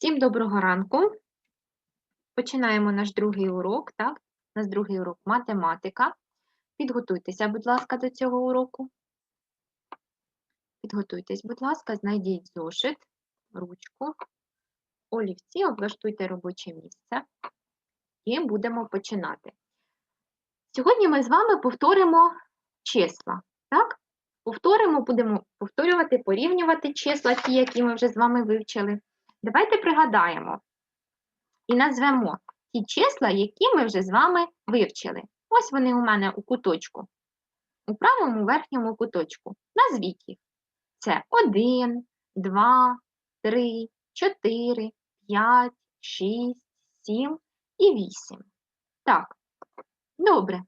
Всім доброго ранку. Починаємо наш другий урок, так? У нас другий урок математика. Підготуйтеся, будь ласка, до цього уроку. Підготуйтесь, будь ласка, знайдіть зошит, ручку, олівці, облаштуйте робоче місце і будемо починати. Сьогодні ми з вами повторимо числа, так? Повторимо, будемо повторювати, порівнювати числа, ті, які ми вже з вами вивчили. Давайте пригадаємо і назвемо ті числа, які ми вже з вами вивчили. Ось вони у мене у куточку, у правому верхньому куточку. Назвіть їх. Це 1, 2, 3, 4, 5, 6, 7 і 8. Так, добре.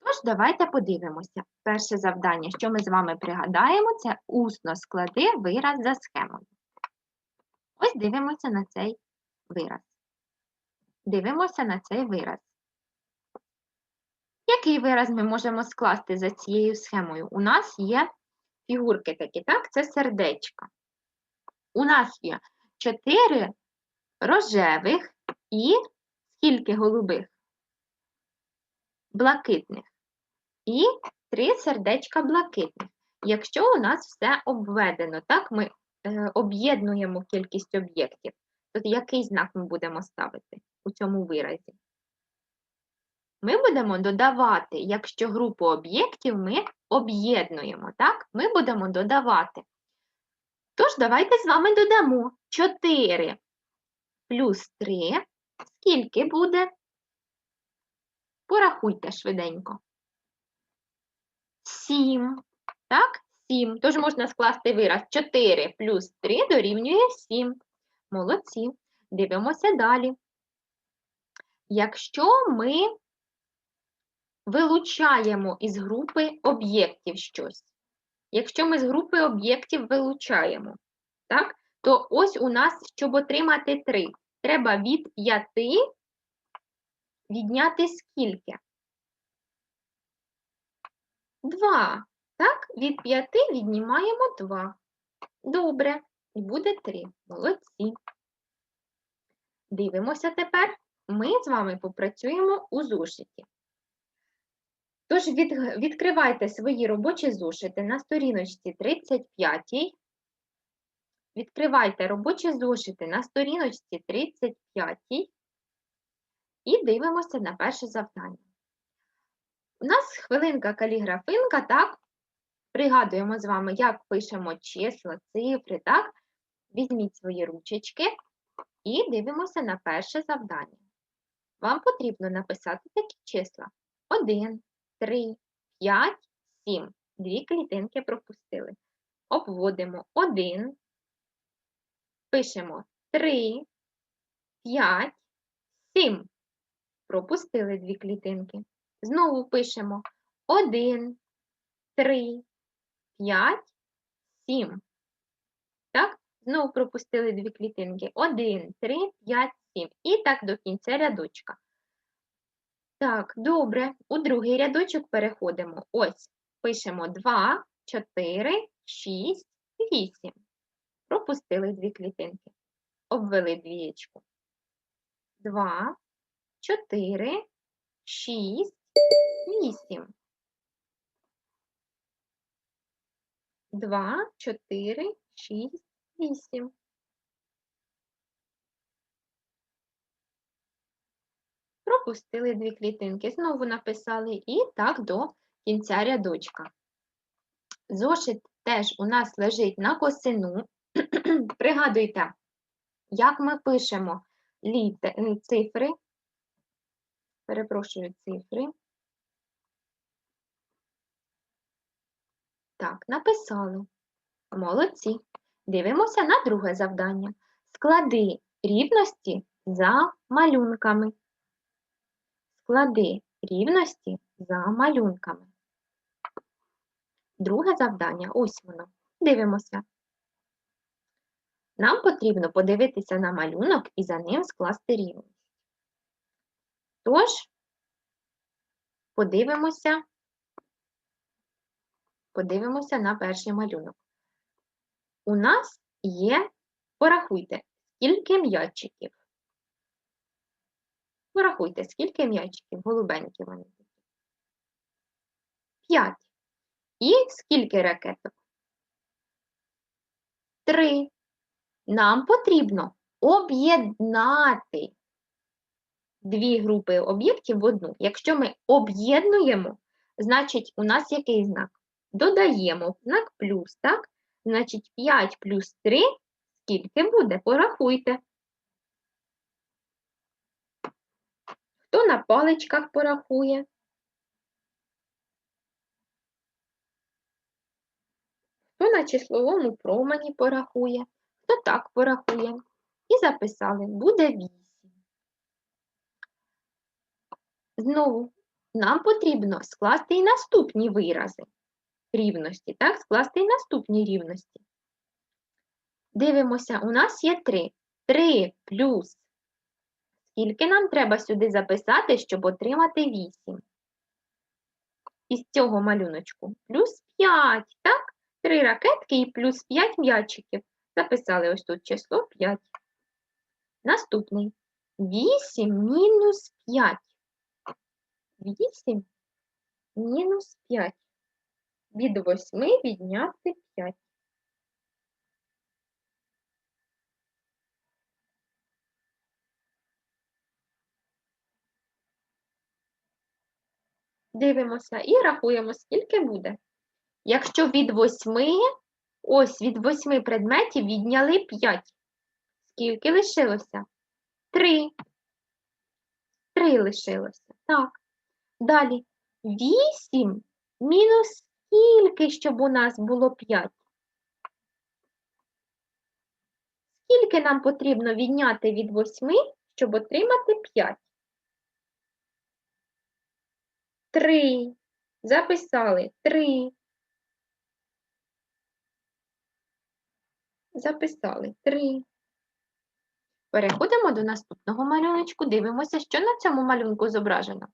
Тож, давайте подивимося. Перше завдання, що ми з вами пригадаємо, це усно склади вираз за схемою. Ось дивимося на цей вираз. Дивимося на цей вираз. Який вираз ми можемо скласти за цією схемою? У нас є фігурки такі, так? Це сердечка. У нас є чотири рожевих і скільки голубих? Блакитних. І три сердечка блакитних. Якщо у нас все обведено, так, ми об'єднуємо кількість об'єктів, то який знак ми будемо ставити у цьому виразі? Ми будемо додавати, якщо групу об'єктів ми об'єднуємо, так? Ми будемо додавати. Тож, давайте з вами додамо 4 плюс 3. Скільки буде? Порахуйте швиденько. 7. Так, 7. Тож можна скласти вираз 4 плюс 3 дорівнює 7. Молодці. Дивимося далі. Якщо ми вилучаємо із групи об'єктів щось, якщо ми з групи об'єктів вилучаємо, так, то ось у нас, щоб отримати 3, треба від 5 відняти скільки? 2. Так, від 5 віднімаємо 2. Добре, і буде 3. Молодці. Дивимося тепер. Ми з вами попрацюємо у зошиті. Тож від, відкривайте свої робочі зошити на сторіночці 35. Відкривайте робочі зошити на сторіночці 35 і дивимося на перше завдання. У нас хвилинка каліграфинка, так? Пригадуємо з вами, як пишемо числа, цифри, так? Візьміть свої ручечки і дивимося на перше завдання. Вам потрібно написати такі числа: 1, 3, 5, 7. Дві клітинки пропустили. Обводимо 1, пишемо 3, 5, 7. Пропустили дві клітинки. Знову пишемо 1, 3, 5, 7. Так, знову пропустили дві клітинки. 1, 3, 5, 7. І так до кінця рядочка. Так, добре. У другий рядочок переходимо. Ось, пишемо 2, 4, 6, 8. Пропустили дві клітинки. Обвели двієчку. 2, 4, 6, 8. 2, 4, 6, 8. Пропустили дві клітинки, знову написали і так до кінця рядочка. Зошит теж у нас лежить на косину. Пригадуйте, як ми пишемо літер, цифри, перепрошую цифри. Так, написали. Молодці. Дивимося на друге завдання. Склади рівності за малюнками. Склади рівності за малюнками. Друге завдання, ось воно. Дивимося. Нам потрібно подивитися на малюнок і за ним скласти рівність. Тож, подивимося, подивимося на перший малюнок. У нас є Порахуйте, скільки м'ячиків. Порахуйте, скільки м'ячиків, голубенькі вони. такі. П'ять. І скільки ракеток? Три. Нам потрібно об'єднати дві групи об'єктів в одну. Якщо ми об'єднуємо, значить у нас який знак? Додаємо знак плюс, так? Значить 5 плюс 3 скільки буде? Порахуйте. Хто на паличках порахує? Хто на числовому промені порахує, хто так порахує. І записали, буде 8. Знову, нам потрібно скласти і наступні вирази рівності, так, скласти і наступні рівності. Дивимося, у нас є 3. 3 плюс. Скільки нам треба сюди записати, щоб отримати 8? Із цього малюночку. Плюс 5, так? 3 ракетки і плюс 5 м'ячиків. Записали ось тут число 5. Наступний. 8 мінус 5. 8 мінус 5. Від 8 відняти 5. Дивимося і рахуємо, скільки буде. Якщо від 8, ось від 8 предметів відняли 5. Скільки лишилося? 3. 3 лишилося. Так. Далі. 8 мінус скільки, щоб у нас було 5? Скільки нам потрібно відняти від 8, щоб отримати 5? 3. Записали 3. Записали 3. Переходимо до наступного малюночку. Дивимося, що на цьому малюнку зображено.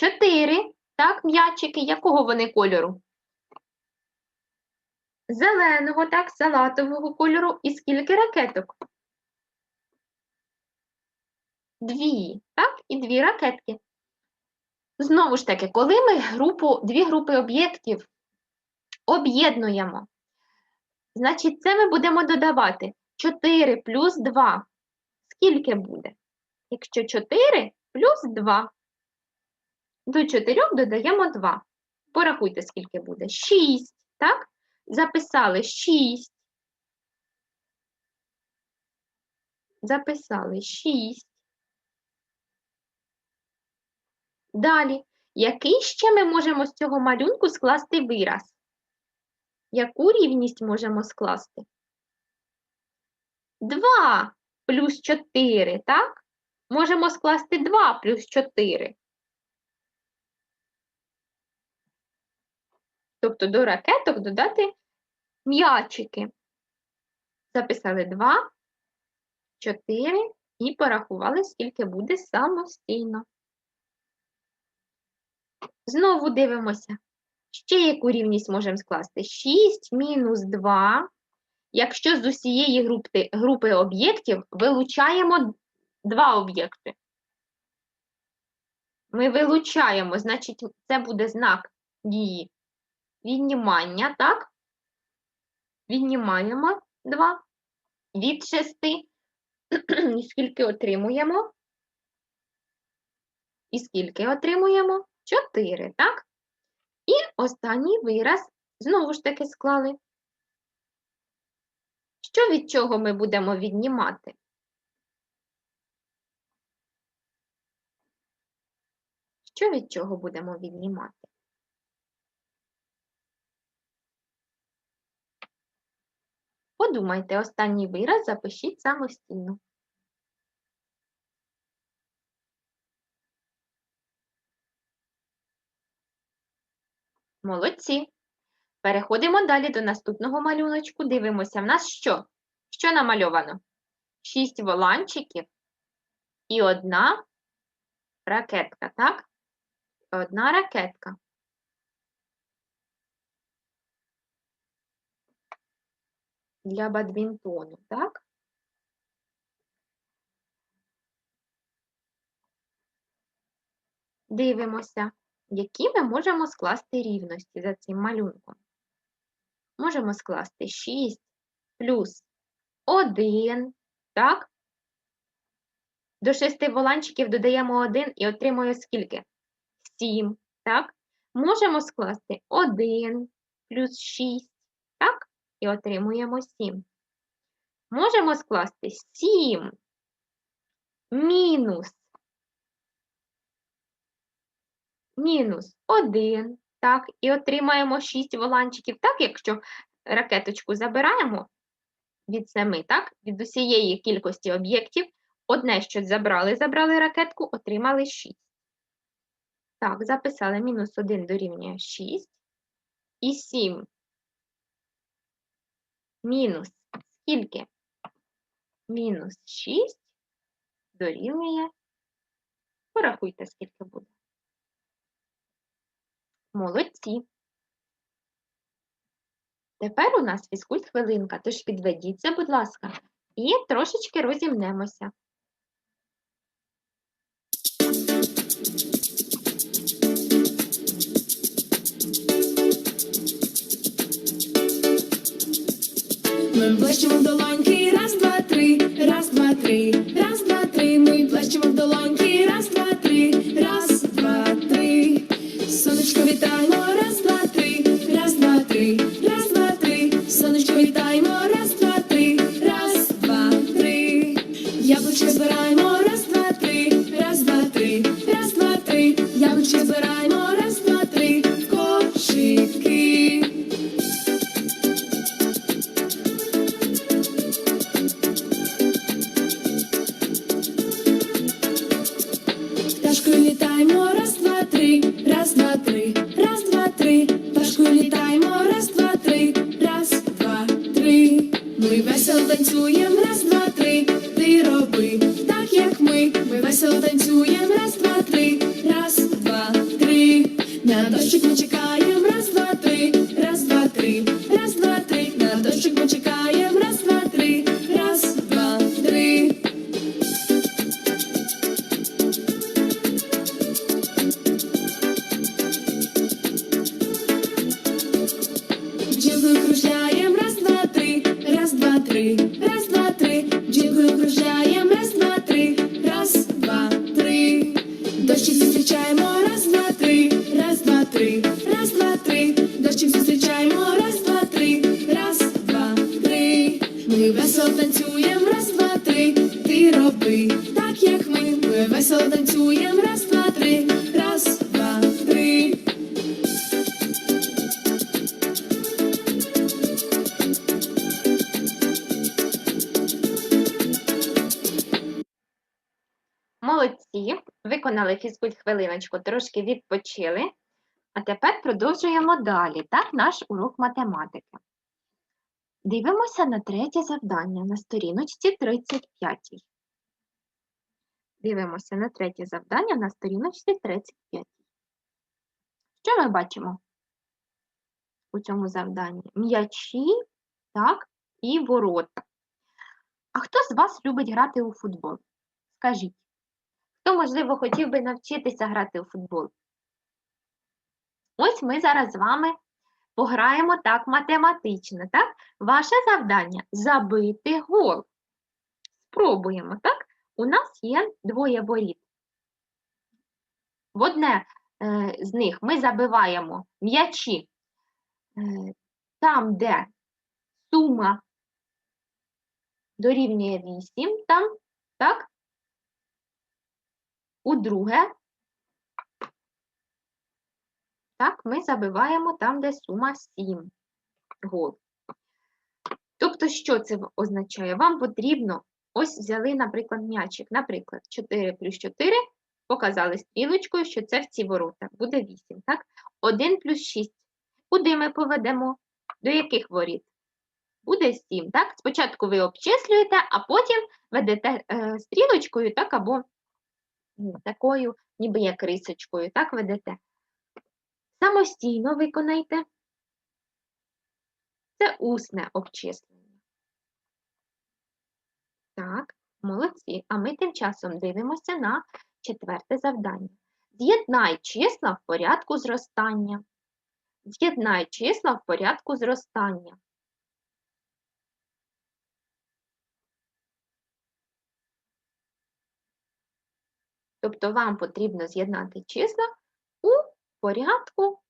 4. Так, м'ячики. Якого вони кольору? Зеленого, так, салатового кольору. І скільки ракеток? Дві, так, і дві ракетки. Знову ж таки, коли ми групу, дві групи об'єктів об'єднуємо, значить, це ми будемо додавати 4 плюс 2. Скільки буде? Якщо 4 плюс 2. До 4 додаємо 2. Порахуйте, скільки буде. 6, так? Записали 6. Записали 6. Далі, який ще ми можемо з цього малюнку скласти вираз? Яку рівність можемо скласти? 2 плюс 4, так? Можемо скласти 2 плюс 4. Тобто до ракеток додати м'ячики. Записали 2, 4 і порахували, скільки буде самостійно. Знову дивимося. Ще яку рівність можемо скласти? 6 мінус 2. Якщо з усієї групи, групи об'єктів вилучаємо два об'єкти. Ми вилучаємо, значить, це буде знак дії віднімання, так? Віднімаємо 2 від 6. І скільки отримуємо? І скільки отримуємо? 4, так? І останній вираз знову ж таки склали. Що від чого ми будемо віднімати? Що від чого будемо віднімати? Подумайте, останній вираз запишіть самостійно. Молодці. Переходимо далі до наступного малюночку. Дивимося, в нас що? Що намальовано? Шість воланчиків і одна ракетка, так? Одна ракетка. Для бадмінтону, так? Дивимося, які ми можемо скласти рівності за цим малюнком. Можемо скласти 6 плюс 1, так? До шести воланчиків додаємо 1 і отримуємо скільки? 7, так? Можемо скласти 1 плюс 6, так? І отримуємо 7. Можемо скласти 7 мінус мінус 1, так, і отримаємо 6 воланчиків, так, якщо ракеточку забираємо від 7, так, від усієї кількості об'єктів, одне щось забрали, забрали ракетку, отримали 6. Так, записали мінус 1 дорівнює 6. І 7 мінус скільки? Мінус 6 дорівнює. Порахуйте, скільки буде. Молодці. Тепер у нас фізкульт хвилинка, тож підведіться, будь ласка, і трошечки розімнемося. Плещемо в долоньки, раз, два, три, раз, два, три. Ми весело танцюєм, раз, два, три. Ти роби так, як ми. Ми весело танцюєм, раз, два, три, раз, два, три. Молодці, виконали фізкульт хвилиночку, трошки відпочили. А тепер продовжуємо далі, так, наш урок математики. Дивимося на третє завдання на сторіночці 35. Дивимося на третє завдання на сторіночці 35. Що ми бачимо у цьому завданні? М'ячі, так, і ворота. А хто з вас любить грати у футбол? Скажіть. Хто, можливо, хотів би навчитися грати у футбол? Ось ми зараз з вами пограємо так математично, так? Ваше завдання забити гол. Спробуємо, так? У нас є двоє воріт. В одне е, з них ми забиваємо м'ячі е, там, де сума дорівнює 8, там, так? У друге, так, ми забиваємо там, де сума 7 гол. Тобто, що це означає? Вам потрібно, ось взяли, наприклад, м'ячик, наприклад, 4 плюс 4, показали стрілочкою, що це в ці ворота, буде 8, так? 1 плюс 6. Куди ми поведемо? До яких воріт? Буде 7, так? Спочатку ви обчислюєте, а потім ведете е, стрілочкою, так, або ну, такою, ніби як рисочкою, так ведете. Самостійно виконайте. Це усне обчислення. Так, Молодці. А ми тим часом дивимося на четверте завдання. З'єднай числа в порядку зростання. З'єднай числа в порядку зростання. Тобто вам потрібно з'єднати числа у порядку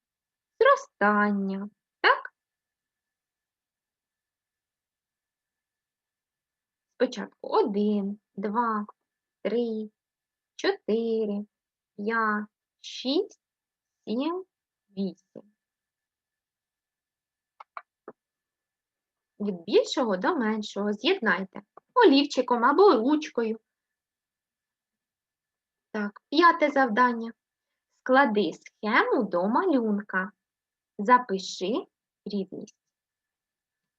зростання. Так? Спочатку 1, 2, 3, 4, 5, 6, 7, 8. Від більшого до меншого з'єднайте олівчиком або ручкою. Так, п'яте завдання. Склади схему до малюнка. Запиши рівність.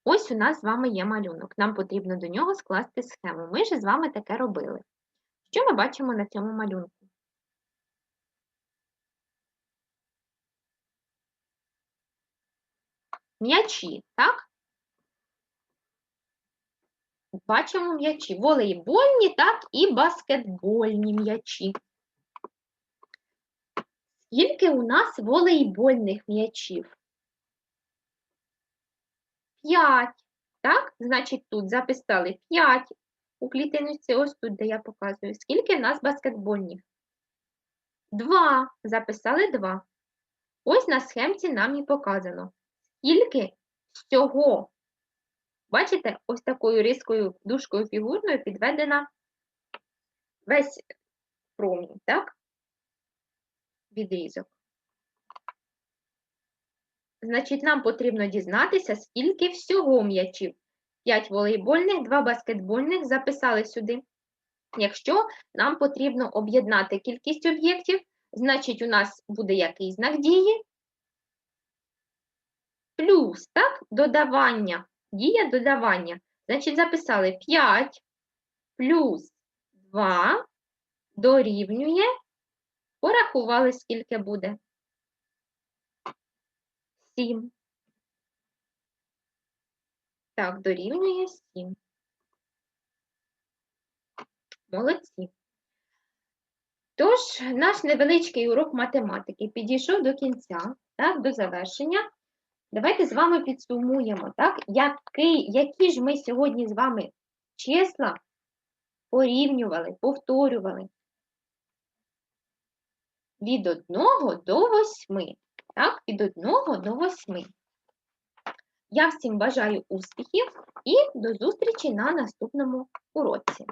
Ось у нас з вами є малюнок. Нам потрібно до нього скласти схему. Ми ж з вами таке робили. Що ми бачимо на цьому малюнку? М'ячі, так? Бачимо м'ячі. Волейбольні, так, і баскетбольні м'ячі. Скільки у нас волейбольних м'ячів? П'ять. Так? Значить, тут записали 5 у клітиночці, ось тут, де я показую. Скільки в нас баскетбольних? Два. Записали 2. Ось на схемці нам і показано. Скільки всього Бачите, ось такою різкою дужкою фігурною підведена весь промінь, так? Відрізок. Значить, нам потрібно дізнатися, скільки всього м'ячів. 5 волейбольних, 2 баскетбольних записали сюди. Якщо нам потрібно об'єднати кількість об'єктів, значить, у нас буде який знак дії? Плюс, так, додавання. Дія додавання. Значить, записали 5 плюс 2 дорівнює. Порахували, скільки буде. 7. Так, дорівнює 7. Молодці. Тож, наш невеличкий урок математики підійшов до кінця, так, до завершення. Давайте з вами підсумуємо, так, який, які ж ми сьогодні з вами числа порівнювали, повторювали. Від 1 до 8. Так, від 1 до 8. Я всім бажаю успіхів і до зустрічі на наступному уроці.